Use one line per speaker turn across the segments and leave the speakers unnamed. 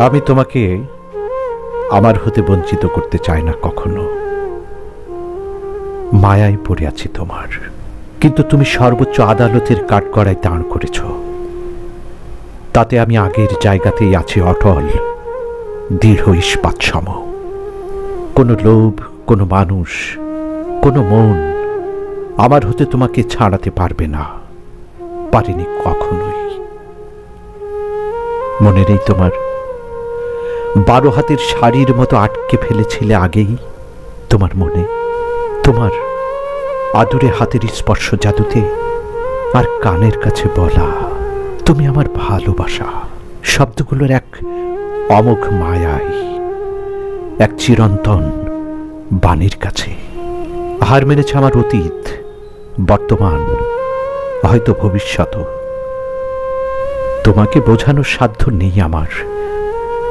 আমি তোমাকে আমার হতে বঞ্চিত করতে চাই না কখনো। মায়ায় পড়ে আছি তোমার। কিন্তু তুমি সর্বোচ্চ আদালতের কাঠগড়ায় দাঁড় করেছ। তাতে আমি আগের জায়গাতেই আছি অটল, দৃঢ় ইস্পাত সম কোনো লোভ, কোনো মানুষ, কোনো মন আমার হতে তোমাকে ছাড়াতে পারবে না, পারিনি কখনোই। মনে নেই তোমার বারো হাতের শাড়ির মতো আটকে ফেলেছিলে আগেই, তোমার মনে, তোমার আদুরে হাতের স্পর্শ জাদুতে আর কানের কাছে বলা, তুমি আমার ভালোবাসা। শব্দগুলোর এক অমোঘ মায়াই, এক চিরন্তন বাণীর কাছে। হার মেনেছে আমার অতীত, বর্তমান, হয়তো ভবিষ্যৎ তোমাকে বোঝানোর সাধ্য নেই আমার।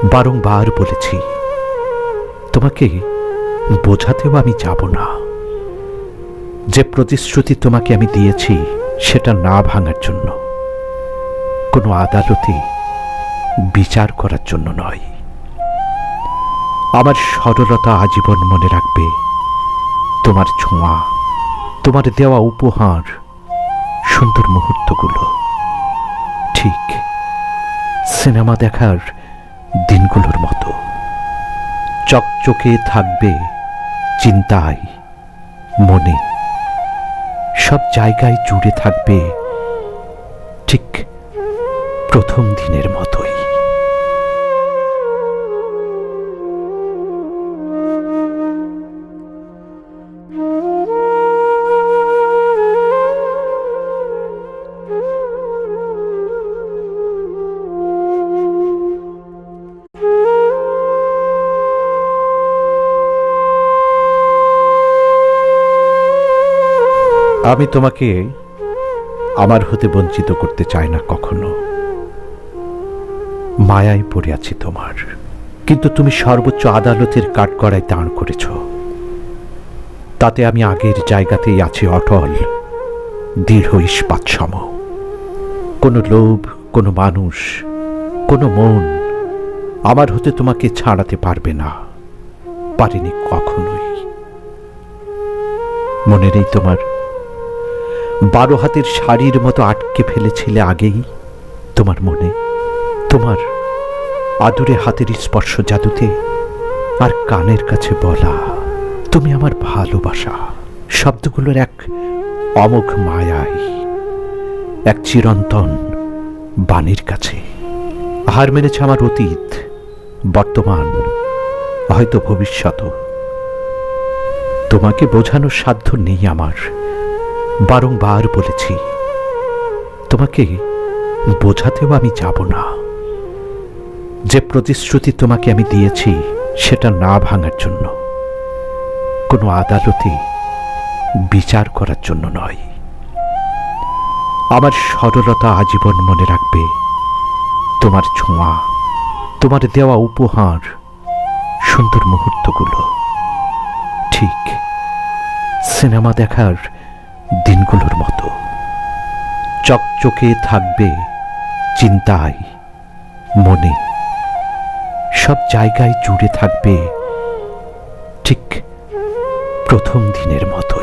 বারংবার বলেছি, তোমাকে বোঝাতেও আমি যাব না। যে প্রতিশ্রুতি তোমাকে আমি দিয়েছি, সেটা না ভাঙার জন্য, কোনো আদালতে বিচার করার জন্য নয়। আমার সরলতা আজীবন মনে রাখবে, তোমার ছোঁয়া, তোমার দেওয়া উপহার, সুন্দর মুহূর্তগুলো। ঠিক, সিনেমা দেখার দিনগুলোর মতো। চকচকে থাকবে চিন্তায় মনে। সব জায়গায় জুড়ে থাকবে ঠিক প্রথম দিনের মতোই। আমি তোমাকে আমার হতে বঞ্চিত করতে চাই না কখনো। মায়ায় পড়ে আছি তোমার। কিন্তু তুমি সর্বোচ্চ আদালতের কাঠগড়ায় দাঁড় করেছ। তাতে আমি আগের জায়গাতেই আছি অটল, দৃঢ় ইস্পাত সম কোনো লোভ, কোনো মানুষ, কোনো মন আমার হতে তোমাকে ছাড়াতে পারবে না, পারিনি কখনোই। মনে নেই তোমার বারো হাতের শাড়ির মতো আটকে ফেলেছিলে আগেই তোমার মনে, তোমার আদুরে হাতের স্পর্শ জাদুতে আর কানের কাছে বলা। তুমি আমার ভালোবাসা, শব্দগুলোর এক অমোঘ মায়াই, এক চিরন্তন বাণীর কাছে। হার মেনেছে আমার অতীত, বর্তমান, হয়তো ভবিষ্যৎ তোমাকে বোঝানোর সাধ্য নেই আমার। বারংবার বলেছি, তোমাকে বোঝাতেও আমি যাব না। যে প্রতিশ্রুতি তোমাকে আমি দিয়েছি, সেটা না ভাঙার জন্য, কোনো আদালতে বিচার করার জন্য নয়। আমার সরলতা আজীবন মনে রাখবে, তোমার ছোঁয়া, তোমার দেওয়া উপহার, সুন্দর মুহূর্তগুলো। ঠিক, সিনেমা দেখার দিনগুলোর মতো। চকচকে থাকবে চিন্তায় মনে। সব জায়গায় জুড়ে থাকবে ঠিক প্রথম দিনের মতো।